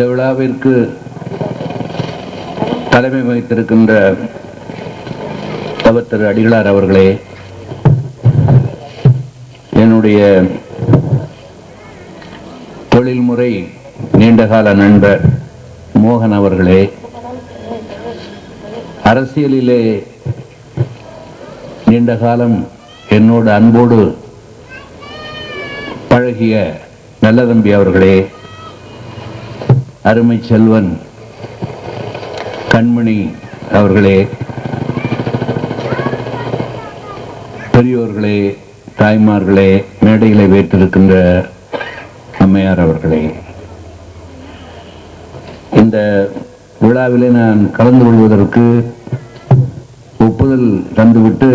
இந்த விழாவிற்கு தலைமை வகித்திருக்கின்ற அவத்தர் அடிகளார் அவர்களே என்னுடைய தொழில்முறை நீண்டகால நண்பர் மோகன் அவர்களே அரசியலிலே நீண்ட காலம் என்னோடு அன்போடு பழகிய நல்லதம்பி அவர்களே அருமை செல்வன் கண்மணி அவர்களே பெரியோர்களே தாய்மார்களே மேடைகளை வைத்திருக்கின்ற அம்மையார் அவர்களே. இந்த விழாவிலே நான் கலந்து கொள்வதற்கு ஒப்புதல் தந்துவிட்டு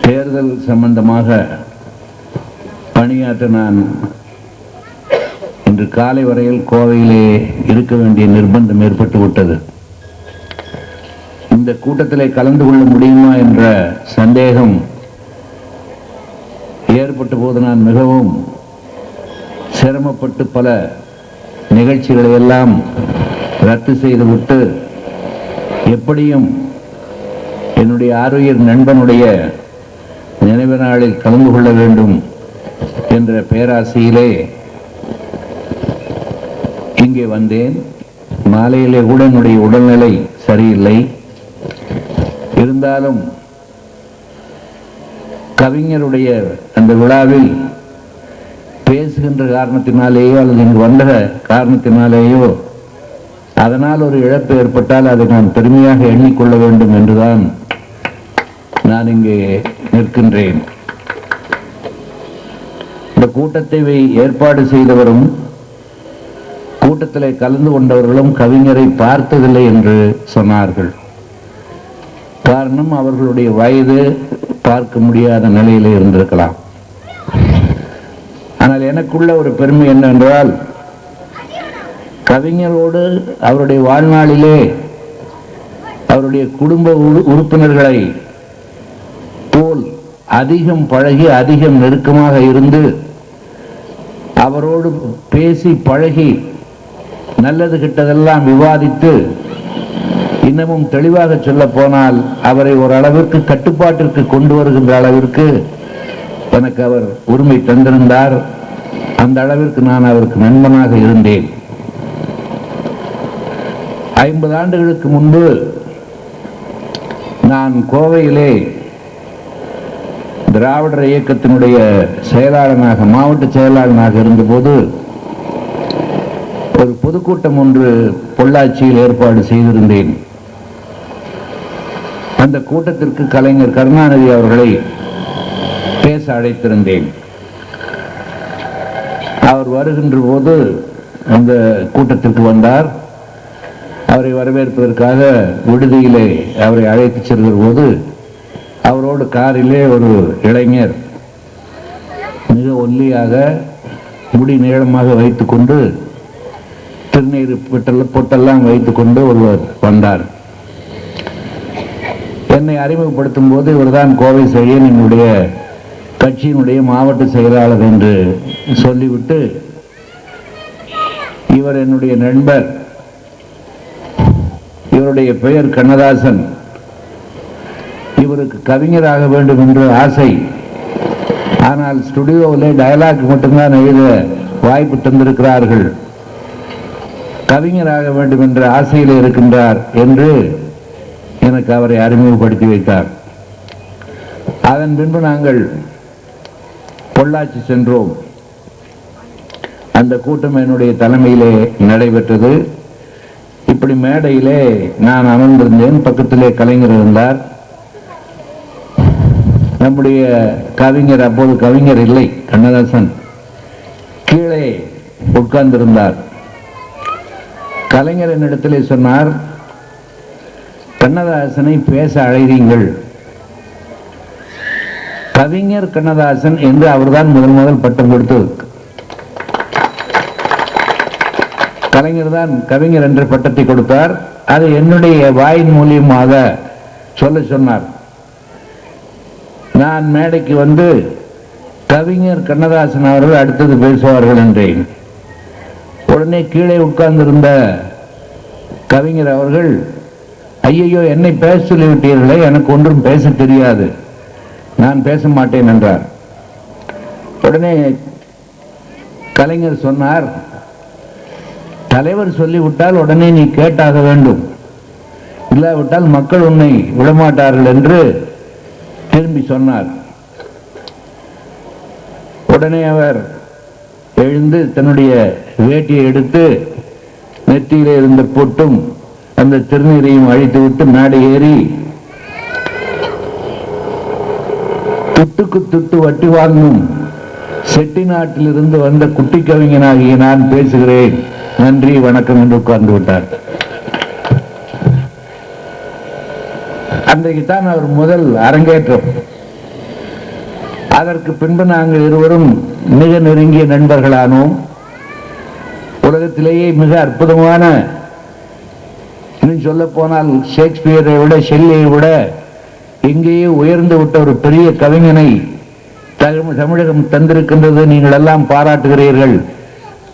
தேர்தல் சம்பந்தமாக பணியாற்ற நான் இன்று காலை வரையில் கோவையிலே இருக்க வேண்டிய நிர்பந்தம் ஏற்பட்டு விட்டது. இந்த கூட்டத்திலே கலந்து கொள்ள முடியுமா என்ற சந்தேகம் ஏற்பட்ட போது நான் மிகவும் சிரமப்பட்டு பல நிகழ்ச்சிகளை எல்லாம் ரத்து செய்துவிட்டு எப்படியும் என்னுடைய ஆரோக்கிய நண்பனுடைய நினைவு நாளில் கலந்து கொள்ள வேண்டும் என்ற பேராசையிலே இங்கே வந்தேன். மாலையிலே கூட என்னுடைய உடல்நிலை சரியில்லை. இருந்தாலும் கவிஞருடைய அந்த விழாவில் பேசுகின்ற காரணத்தினாலேயோ அல்லது இங்கு வந்த காரணத்தினாலேயோ அதனால் ஒரு இழப்பு ஏற்பட்டால் அதை நான் பெருமையாக எண்ணிக்கொள்ள வேண்டும் என்றுதான் நான் இங்கே நிற்கின்றேன். இந்த கூட்டத்தை ஏற்பாடு செய்தவரும் கூட்டத்திலே கலந்து கொண்டவர்களும் கவிஞரை பார்த்ததில்லை என்று சொன்னார்கள். காரணம் அவர்களுடைய வயது பார்க்க முடியாத நிலையிலே இருந்திருக்கலாம். ஆனால் எனக்குள்ள ஒரு பெருமை என்னவென்றால் கவிஞரோடு அவருடைய வாழ்நாளிலே அவருடைய குடும்ப உறுப்பினர்களை போல் அதிகம் பழகி அதிகம் நெருக்கமாக இருந்து அவரோடு பேசி பழகி நல்லது கிட்டதெல்லாம் விவாதித்து இன்னமும் தெளிவாக சொல்ல போனால் அவரை ஓரளவிற்கு கட்டுப்பாட்டிற்கு கொண்டு வருகின்ற அளவிற்கு எனக்கு அவர் உரிமை தந்திருந்தார். அந்த அளவிற்கு நான் அவருக்கு நண்பனாக இருந்தேன். ஐம்பது ஆண்டுகளுக்கு முன்பு நான் கோவையிலே திராவிடர் இயக்கத்தினுடைய செயலாளனாக மாவட்ட செயலாளனாக இருந்தபோது ஒரு பொதுக்கூட்டம் ஒன்று பொள்ளாச்சியில் ஏற்பாடு செய்திருந்தேன். அந்த கூட்டத்திற்கு கலைஞர் கருணாநிதி அவர்களை பேச அழைத்திருந்தேன். அவர் வருகின்ற போது அந்த கூட்டத்திற்கு வந்தார். அவரை வரவேற்பதற்காக விடுதியிலே அவரை அழைத்து செல்கிற போது அவரோடு காரிலே ஒரு இளைஞர் மிக ஒல்லியாக முடி நீளமாக வைத்துக்கொண்டு திருநீர் பொட்டெல்லாம் பொட்டெல்லாம் வைத்துக்கொண்டு ஒருவர் வந்தார். என்னை அறிமுகப்படுத்தும் போது இவர்தான் கோவை செய்யன் என்னுடைய கட்சியினுடைய மாவட்ட செயலாளர் என்று சொல்லிவிட்டு இவர் என்னுடைய நண்பர். இவருடைய பெயர் கண்ணதாசன். இவருக்கு கவிஞராக வேண்டும் என்று ஆசை. ஆனால் ஸ்டுடியோவில் டயலாக் மட்டும்தான் எழுத வாய்ப்பு தந்திருக்கிறார்கள். கவிஞராக வேண்டும் என்ற ஆசையில் இருக்கின்றார் என்று எனக்கு அவரை அறிமுகப்படுத்தி வைத்தார். அதன் பின்பு நாங்கள் பொள்ளாச்சி சென்றோம். அந்த கூட்டம் என்னுடைய தலைமையிலே நடைபெற்றது. இப்படி மேடையிலே நான் அமர்ந்திருந்தேன். பக்கத்திலே கலைஞர் இருந்தார். நம்முடைய கவிஞர் அப்போது கவிஞர் இல்லை கண்ணதாசன் கீழே உட்கார்ந்திருந்தார். கலைஞர் என்னிடத்திலே சொன்னார் கண்ணதாசனை பேச அழைதீங்கள். கவிஞர் கண்ணதாசன் என்று அவர்தான் முதல் முதல் பட்டம் கொடுத்து கலைஞர் தான் கவிஞர் என்ற பட்டத்தை கொடுத்தார். அது என்னுடைய வாயின் மூலியமாக சொல்ல சொன்னார். நான் மேடைக்கு வந்து கவிஞர் கண்ணதாசன் அவர்கள் அடுத்தது பேசுவார்கள் என்றேன். உடனே கீழே உட்கார்ந்திருந்த கவிஞர் அவர்கள் ஐயையோ என்னை பேச சொல்லிவிட்டீர்களே எனக்கு ஒன்றும் பேச தெரியாது. நான் பேச மாட்டேன் என்றார். உடனே கலைஞர் சொன்னார் தலைவர் சொல்லிவிட்டால் உடனே நீ கேட்டாக வேண்டும். இல்லாவிட்டால் மக்கள் உன்னை விடமாட்டார்கள் என்று திரும்பி சொன்னார். உடனே அவர் எழுந்து தன்னுடைய வேட்டியை எடுத்து நெற்றியிலே இருந்த பொட்டும் அந்த திருநீரையும் அழித்து விட்டு மேடை ஏறி துட்டுக்கு துட்டு வட்டி வாங்கும் செட்டி நாட்டிலிருந்து வந்த குட்டி கவிஞனாகிய நான் பேசுகிறேன். நன்றி வணக்கம் என்று உட்கார்ந்து விட்டார். அன்றைக்கு தான் அவர் முதல் அரங்கேற்றம். அதற்கு பின்பு நாங்கள் இருவரும் மிக நெருங்கிய நண்பர்களானோம். உலகத்திலேயே மிக அற்புதமான இன்னும் சொல்ல போனால் ஷேக்ஸ்பியரை விட ஷெல்லியை விட எங்கேயே உயர்ந்து விட்ட ஒரு பெரிய கவிஞனை தமிழகம் தந்திருக்கின்றது நீங்கள் எல்லாம் பாராட்டுகிறீர்கள்.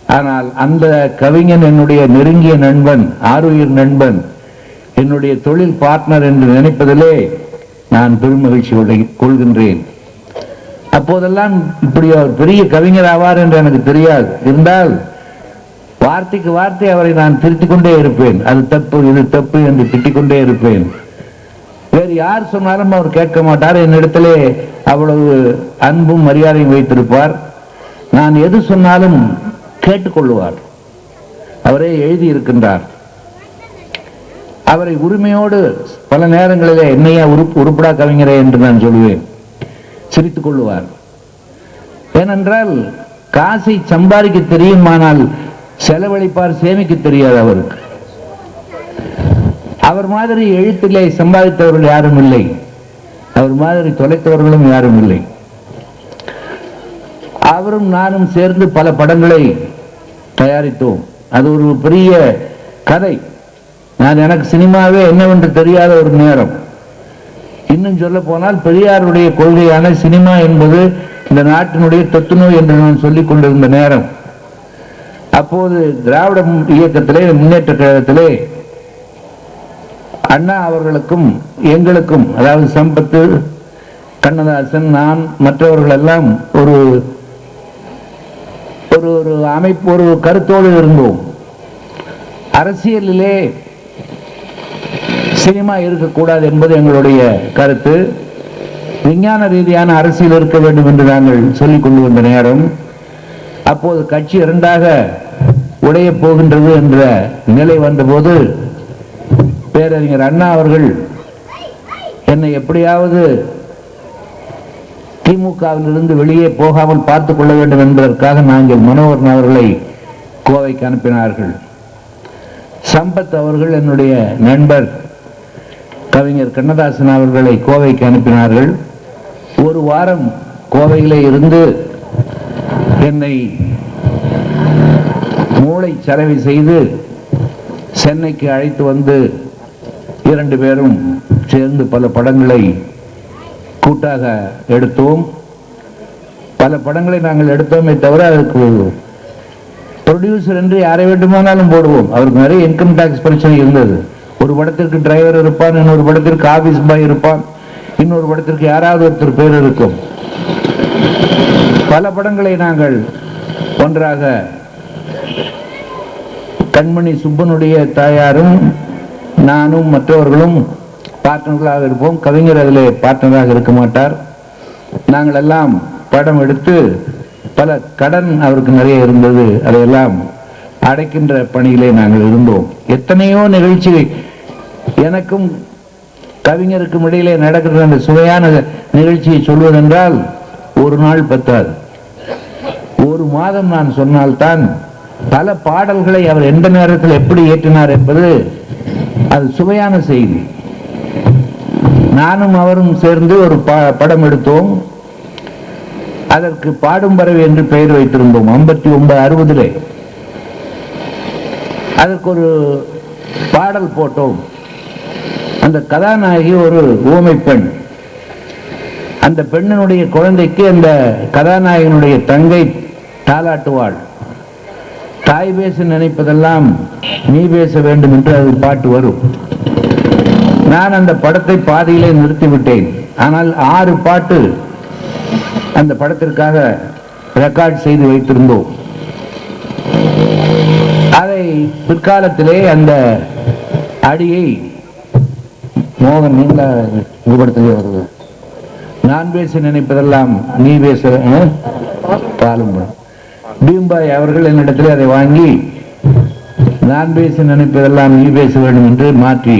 ஆனால் அந்த கவிஞன் என்னுடைய நெருங்கிய நண்பன் ஆருயிர் நண்பன் என்னுடைய தொழில் பார்ட்னர் என்று நினைப்பதிலே நான் பெருமகிழ்ச்சி கொள்கின்றேன். அப்போதெல்லாம் இப்படி அவர் பெரிய கவிஞர் ஆவார் என்று எனக்கு தெரியாது. இருந்தால் வார்த்தைக்கு வார்த்தை அவரை நான் திருத்திக் கொண்டே இருப்பேன். அது தப்பு இது தப்பு என்று திட்டிக் கொண்டே இருப்பேன். வேறு யார் சொன்னாலும் அவர் கேட்க மாட்டார். என்னிடத்திலே அவ்வளவு அன்பும் மரியாதையும் வைத்திருப்பார். நான் எது சொன்னாலும் கேட்டுக்கொள்ளுவார். அவரே எழுதி இருக்கின்றார். அவரை உரிமையோடு பல நேரங்களிலே என்னையா உறுப்பு உருப்படா கவிஞரே என்று நான் சொல்லுவேன் சிரித்துக் கொள்ளுவார் ஏனென்றால் காசை சம்பாதிக்க தெரியுமானால் செலவழிப்பார் சேமிக்க தெரியாது அவருக்கு. அவர் மாதிரி எழுத்திலே சம்பாதித்தவர்கள் யாரும் இல்லை. அவர் மாதிரி தொலைத்தவர்களும் யாரும் இல்லை. அவரும் நானும் சேர்ந்து பல படங்களை தயாரித்தோம். அது ஒரு பெரிய கதை. நான் எனக்கு சினிமாவே என்னவென்று தெரியாத ஒரு நேரம். இன்னும் சொல்ல போனால் பெரியாருடைய கொள்கையான சினிமா என்பது இந்த நாட்டினுடைய தொத்துநோய் என்று நான் சொல்லிக் கொண்டிருந்த நேரம். அப்போது திராவிட இயக்கத்திலே முன்னேற்ற கழகத்திலே அண்ணா அவர்களுக்கும் எங்களுக்கும் அதாவது சம்பத்து கண்ணதாசன் நான் மற்றவர்கள் எல்லாம் ஒரு ஒரு ஒரு அமைப்பு ஒரு கருத்தோடு இருந்தோம். அரசியலிலே சினிமா இருக்கக்கூடாது என்பது எங்களுடைய கருத்து. விஞ்ஞான ரீதியான அரசியல் இருக்க வேண்டும் என்று நாங்கள் சொல்லிக் கொண்டு வந்த நேரம். அப்போது கட்சி இரண்டாக உடைய போகின்றது என்ற நிலை வந்தபோது பேரறிஞர் அண்ணா அவர்கள் என்னை எப்படியாவது திமுகவிலிருந்து வெளியே போகாமல் பார்த்துக் கொள்ள வேண்டும் என்பதற்காக நாங்கள் மனோகரன் அவர்களை கோவைக்கு அனுப்பினார்கள். சம்பத் அவர்கள் என்னுடைய நண்பர். கவிஞர் கண்ணதாசன் அவர்களை கோவைக்கு அனுப்பினார்கள். ஒரு வாரம் கோவையில் இருந்து என்னை மூளை சலவை செய்து சென்னைக்கு அழைத்து வந்து இரண்டு பேரும் சேர்ந்து பல படங்களை கூட்டாக எடுத்தோம். பல படங்களை நாங்கள் எடுத்தோமே தவிர அதற்கு ப்ரொடியூசர் என்று யாரை வேண்டுமானாலும் போடுவோம். அவருக்கு நிறைய இன்கம் டேக்ஸ் பிரச்சனை இருந்தது. ஒரு படத்திற்கு டிரைவர் இருப்பான் இன்னொரு படத்திற்கு ஆபீஸ் பாய் இருப்பான் இன்னொரு படத்திற்கு யாராவது ஒருத்தர் பேர் இருக்கும். பல படங்களை நாங்கள் ஒன்றாக கண்மணி சுப்பனுடைய தாயாரும் நானும் மற்றவர்களும் பார்ட்னர்களாக இருப்போம். கவிஞர் அதில் பார்ட்னராக இருக்க மாட்டார். நாங்கள் எல்லாம் படம் எடுத்து பல கடன் அவருக்கு நிறைய இருந்தது. அதையெல்லாம் அடைக்கின்ற பணியிலே நாங்கள் இருந்தோம். எத்தனையோ நிகழ்ச்சி எனக்கும் கவிஞருக்கும் இடையிலே நடக்கிற அந்த சுவையான நிகழ்ச்சியை சொல்வதென்றால் ஒரு நாள் பத்தாது. ஒரு மாதம் நான் சொன்னால்தான் பல பாடல்களை அவர் எந்த நேரத்தில் எப்படி ஏற்றினார் என்பது அது சுவையான செய்தி. நானும் அவரும் சேர்ந்து ஒரு ப- படம் எடுத்தோம். அதற்கு பாடும் பறவை என்று பெயர் வைத்திருந்தோம் ஐம்பத்தி ஒன்பது அறுபதிலே. அதற்கு ஒரு பாடல் போட்டோம். அந்த கதாநாயகி ஒரு ஊமை பெண். அந்த பெண்ணினுடைய குழந்தைக்கு அந்த கதாநாயகனுடைய தங்கை தாலாட்டுவாள். தாய் பேச நினைப்பதெல்லாம் நீ பேச வேண்டும் என்று அது பாட்டு வரும். நான் அந்த படத்தை பாதியிலே நிறுத்திவிட்டேன். ஆனால் ஆறு பாட்டு அந்த படத்திற்காக ரெக்கார்ட் செய்து வைத்திருந்தோம். அதை பிற்காலத்திலே அந்த அடியை மோகன் நீங்களா உங்க வருது. நான் பேச நினைப்பதெல்லாம் நீ பேச பாலும் பீம்பாய் அவர்கள் என்னிடத்தில் அதை வாங்கி நான் பேச நினைப்பதெல்லாம் நீ பேச வேண்டும் என்று மாற்றி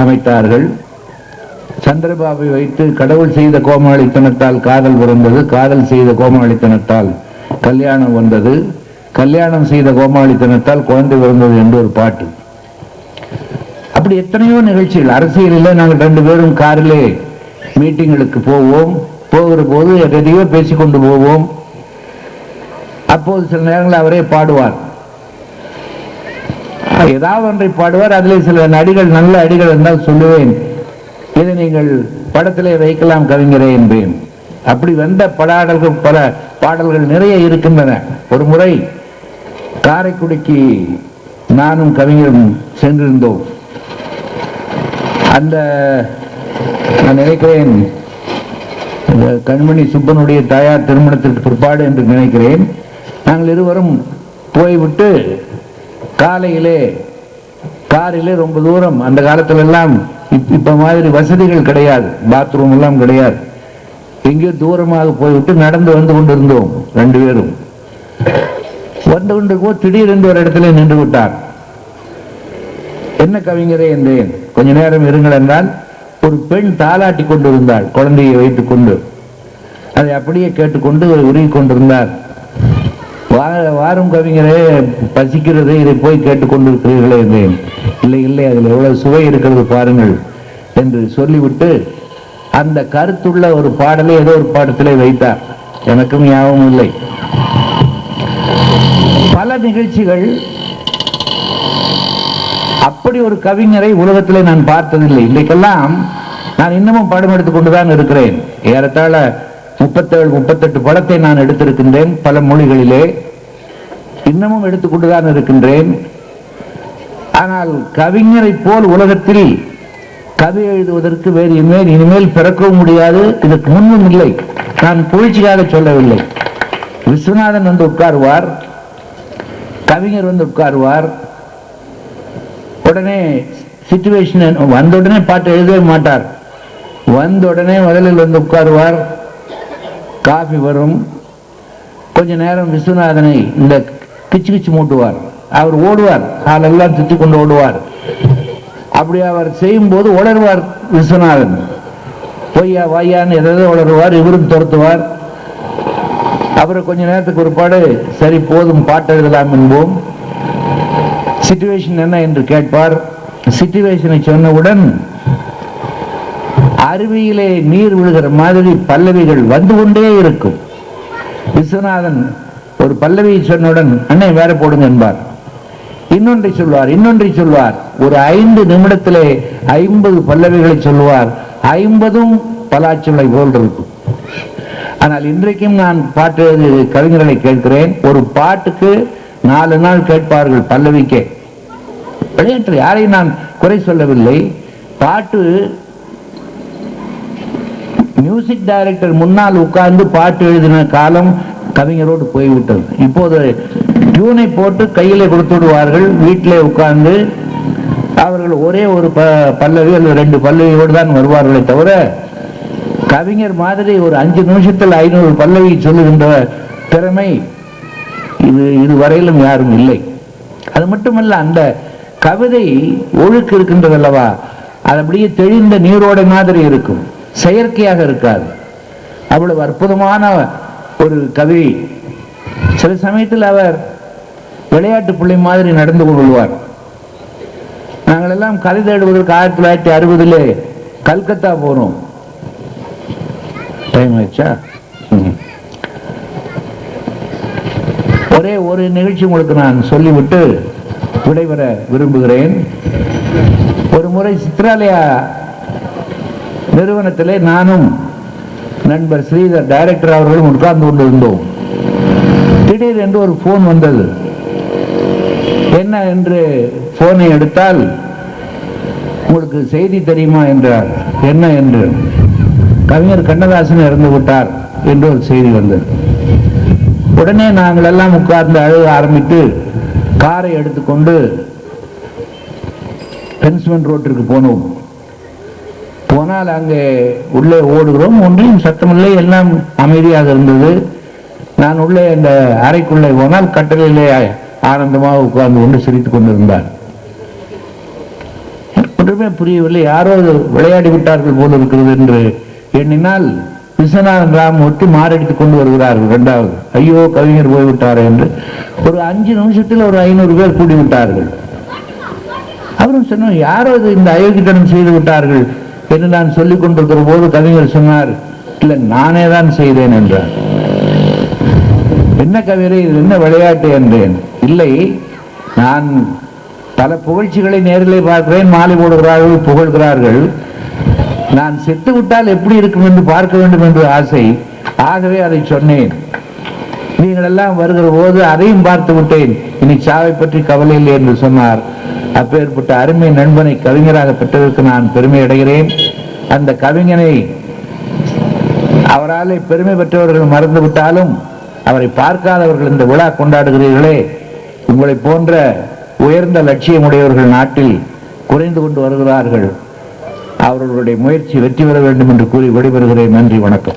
அமைத்தார்கள். சந்திரபாபை வைத்து கடவுள் செய்த கோமாளித்தனத்தால் காதல் பிறந்தது காதல் செய்த கோமாளித்தனத்தால் கல்யாணம் வந்தது கல்யாணம் செய்த கோமாளித்தனத்தால் குழந்தை பிறந்தது என்று ஒரு பாட்டு. அப்படி எத்தனையோ நிகழ்ச்சிகள். அரசியலில் நாங்கள் ரெண்டு பேரும் காரிலே மீட்டிங்களுக்கு போவோம். போகிற போது எதையோ பேசிக்கொண்டு போவோம். அப்போது சில நேரங்களில் அவரே பாடுவார். ஏதாவது ஒன்றை பாடுவார். அதில் சில நடிகள் நல்ல அடிகள் என்றால் சொல்லுவேன். இதை நீங்கள் படத்திலே வைக்கலாம் கவிஞரே என்பேன். அப்படி வந்த படாடல்கள் பல பாடல்கள் நிறைய இருக்கின்றன. ஒரு முறை காரைக்குடிக்கு நானும் கவிஞரும் சென்றிருந்தோம். அந்த நான் நினைக்கிறேன் கண்மணி சுப்பனுடைய தாயார் திருமணத்திற்கு பிற்பாடு என்று நினைக்கிறேன். நாங்கள் இருவரும் போய்விட்டு காலையிலே காரிலே ரொம்ப தூரம் அந்த காலத்துல எல்லாம் இப்ப மாதிரி வசதிகள் கிடையாது பாத்ரூம் எல்லாம் கிடையாது. எங்கேயோ தூரமாக போய்விட்டு நடந்து வந்து கொண்டிருந்தோம் ரெண்டு பேரும். வந்து கொண்டிருக்கும் திடீரென்று ஒரு இடத்துல நின்று விட்டார். என்ன கவிஞரே என்றேன்? கொஞ்ச நேரம் இருங்கள் என்றால் ஒரு பெண் தாலாட்டி கொண்டிருந்தாள் குழந்தையை வைத்துக் கொண்டு அதை அப்படியே கேட்டுக்கொண்டு உருகி கொண்டிருந்தார். வா- வாரும் கவிஞரே பசிக்கிறது இதை போய் கேட்டுக்கொண்டிருக்கிறீர்களே என்றேன். இல்லை இல்லை அதில் எவ்வளவு சுவை இருக்கிறது பாருங்கள் என்று சொல்லிவிட்டு அந்த கருத்துள்ள ஒரு பாடலை ஏதோ ஒரு பாடத்திலே வைத்தார். எனக்கும் ஞாபகம் இல்லை. பல நிகழ்ச்சிகள் அப்படி ஒரு கவிஞரை உலகத்திலே நான் பார்த்ததில்லை. இன்றைக்கெல்லாம் நான் இன்னமும் படம் எடுத்துக்கொண்டு தான் இருக்கிறேன். ஏறத்தாழ முப்பத்தேழு முப்பத்தெட்டு படத்தை நான் எடுத்திருக்கின்றேன் பல மொழிகளிலே. இன்னமும் எடுத்துக்கொண்டு தான் இருக்கின்றேன். ஆனால் கவிஞரை போல் உலகத்தில் கவி எழுதுவதற்கு வேறு இனிமேல் இனிமேல் பிறக்கவும் முடியாது. இதற்கு முன்பும் இல்லை. நான் புகழ்ச்சிக்காக சொல்லவில்லை. விஸ்வநாதன் வந்து உட்காருவார். கவிஞர் வந்து உட்காருவார். உடனே சுச்சுவேஷன் வந்த உடனே பாட்டு எழுதவே மாட்டார். வந்த உடனே முதலில் வந்து உட்காருவார். காஃபி வரும். கொஞ்ச நேரம் விஸ்வநாதனை இந்த கிச்சு கிச்சு மூட்டுவார். அவர் ஓடுவார். காலெல்லாம் சுற்றி கொண்டு ஓடுவார். அப்படி அவர் செய்யும் போது உளருவார் விஸ்வநாதன். பொய்யா வாயான்னு எதாவது உளருவார் இவரும் துரத்துவார். அப்புறம் கொஞ்ச நேரத்துக்கு ஒரு பாடு சரி போதும் பாட்டு எழுதலாம் என்போம். சிச்சுவேஷன் என்ன என்று கேட்பார். சிச்சுவேஷனை சொன்னவுடன் அருவியிலே நீர் விழுகிற மாதிரி பல்லவிகள் வந்து கொண்டே இருக்கும். விஸ்வநாதன் ஒரு பல்லவியை சொன்னவுடன் அன்னை வேற போடுங்க என்பார். இன்னொன்றை சொல்வார் இன்னொன்றை சொல்வார். ஒரு ஐந்து நிமிடத்திலே ஐம்பது பல்லவிகளை சொல்லுவார். ஐம்பதும் பலாச்சுளை போல் இருக்கும். ஆனால் இன்றைக்கும் நான் பாட்டு கவிஞர்களை கேட்கிறேன். ஒரு பாட்டுக்கு நாலு நாள் கேட்பார்கள் பல்லவிக்கே. விளையாட்டு யாரையும் நான் குறை சொல்லவில்லை. பாட்டு மியூசிக் டைரக்டர் முன்னால் உட்கார்ந்து பாட்டு எழுதின காலம் கவிஞரோடு போய்விட்டது. இப்போது டியூனை போட்டு கையிலே கொடுத்து விடுவார்கள் வீட்டிலே உட்கார்ந்து அவர்கள் ஒரே ஒரு ப- பல்லவி அல்லது ரெண்டு பல்லவியோடு தான் வருவார்களே தவிர கவிஞர் மாதிரி ஒரு அஞ்சு நிமிஷத்தில் ஐநூறு பல்லவி சொல்லுகின்ற திறமை இது இதுவரையிலும் யாரும் இல்லை. அது மட்டுமல்ல அந்த கவிதை ஒழுக்கு இருக்கின்றது அல்லவா? அது அப்படியே தெளிந்த நீரோடை மாதிரி இருக்கும். செயற்கையாக இருக்காது. அவ்வளவு அற்புதமான ஒரு கவி. சில சமயத்தில் அவர் விளையாட்டு பிள்ளை மாதிரி நடந்து கொள்வார். நாங்கள் எல்லாம் கதை தேடுவதற்கு ஆயிரத்தி தொள்ளாயிரத்தி அறுபதுல கல்கத்தா போனோம். டைம் ஆயிடுச்சா? ஒரே ஒரு நிகழ்ச்சி உங்களுக்கு நான் சொல்லிவிட்டு விடைபெற விரும்புகிறேன். ஒரு முறை சித்ராலயா நிறுவனத்திலே நானும் நண்பர் ஸ்ரீதர் டைரக்டர் அவர்களும் உட்கார்ந்து கொண்டிருந்தோம். திடீரென்று ஒரு போன் வந்தது. என்ன என்று போனை எடுத்தால் உங்களுக்கு செய்தி தெரியுமா? என்றார். என்ன என்று? கவிஞர் கண்ணதாசன் இறந்து விட்டார் என்று ஒரு செய்தி வந்தது. உடனே நாங்கள் எல்லாம் உட்கார்ந்து அழுக ஆரம்பித்து காரை எடுத்துக்கொண்டு பென்ஸ்மெண்ட் ரோட்டிற்கு போனோம். போனால் அங்கே உள்ளே ஓடுகிறோம். ஒன்றையும் சத்தமில்லை. எல்லாம் அமைதியாக இருந்தது. நான் உள்ளே அந்த அறைக்குள்ளே போனால் கட்டளையிலே ஆனந்தமாக உட்கார்ந்து கொண்டு சிரித்து கொண்டிருந்தார். ஒன்றுமே புரியவில்லை. யாரோ விளையாடி விட்டார்கள் போல இருக்கிறது என்று எண்ணினால் விஸ்வநாதன் ராம் மாரடித்து கொண்டு வருகிறார்கள் ரெண்டாவது ஐயோ கவிஞர் போய்விட்டார் என்று. ஒரு அஞ்சு நிமிஷத்தில் ஒரு ஐநூறு பேர் கூடிவிட்டார்கள். அவரும் சொன்னார் யாரோ இது இந்த அயோக்கித்தனம் செய்து விட்டார்கள்? என்று நான் சொல்லிக் கொண்டிருக்கிற போது கவிஞர் சொன்னார் இல்லை நானே தான் செய்தேன் என்றார். என்ன கவிதை இது என்ன விளையாட்டு? என்றேன். இல்லை நான் பல புகழ்ச்சிகளை நேரிலே பார்க்கிறேன் மாலை போடுகிறார்கள் புகழ்கிறார்கள். நான் செத்து விட்டால் எப்படி இருக்கும் என்று பார்க்க வேண்டும் என்று ஆசை. ஆகவே அதை சொன்னேன். நீங்கள் எல்லாம் வருகிற போது அதையும் பார்த்து விட்டேன். இனி சாவை பற்றி கவலை இல்லை என்று சொன்னார். அப்பேற்பட்ட அருமை நண்பனை கவிஞராக பெற்றதற்கு நான் பெருமை அடைகிறேன். அந்த கவிஞனை அவராலே பெருமை பெற்றவர்கள் மறந்து விட்டாலும் அவரை பார்க்காதவர்கள் இந்த விழா கொண்டாடுகிறீர்களே. உங்களை போன்ற உயர்ந்த லட்சியமுடையவர்கள் நாட்டில் குறைந்து கொண்டு வருகிறார்கள். அவர்களுடைய முயற்சி வெற்றி பெற வேண்டும் என்று கூறி விடைபெறுகிறேன். நன்றி வணக்கம்.